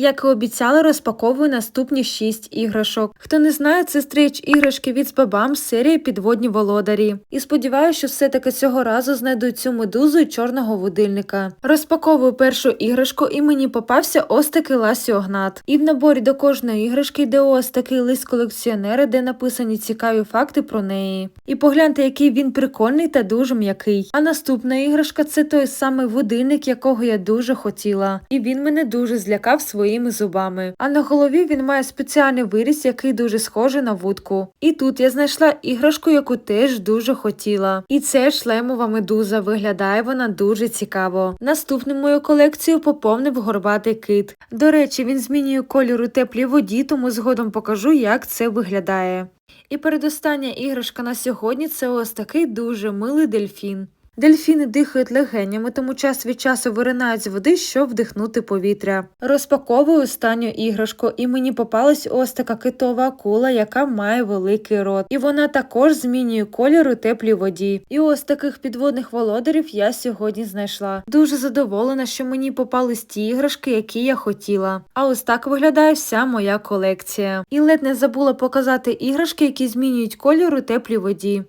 Як і обіцяла, розпаковую наступні 6 іграшок. Хто не знає, це стріч іграшки від Спабам з серії Підводні володарі. І сподіваюся, що все-таки цього разу знайду цю медузу і чорного водильника. Розпаковую першу іграшку, і мені попався ось такий ласіогнат. І в наборі до кожної іграшки йде ось такий лист колекціонера, де написані цікаві факти про неї. І погляньте, який він прикольний та дуже м'який. А наступна іграшка це той самий водильник, якого я дуже хотіла. І він мене дуже злякав своїми зубами. А на голові він має спеціальний виріз, який дуже схожий на вудку. І тут я знайшла іграшку, яку теж дуже хотіла. І це шлемова медуза. Виглядає вона дуже цікаво. Наступну мою колекцію поповнив горбатий кит. До речі, він змінює кольор у теплій воді, тому згодом покажу, як це виглядає. І передостання іграшка на сьогодні це ось такий дуже милий дельфін. Дельфіни дихають легенями, тому час від часу виринають з води, щоб вдихнути повітря. Розпаковую останню іграшку, і мені попалась ось така китова акула, яка має великий рот. І вона також змінює колір у теплій воді. І ось таких підводних володарів я сьогодні знайшла. Дуже задоволена, що мені попались ті іграшки, які я хотіла. А ось так виглядає вся моя колекція. І ледь не забула показати іграшки, які змінюють колір у теплій воді.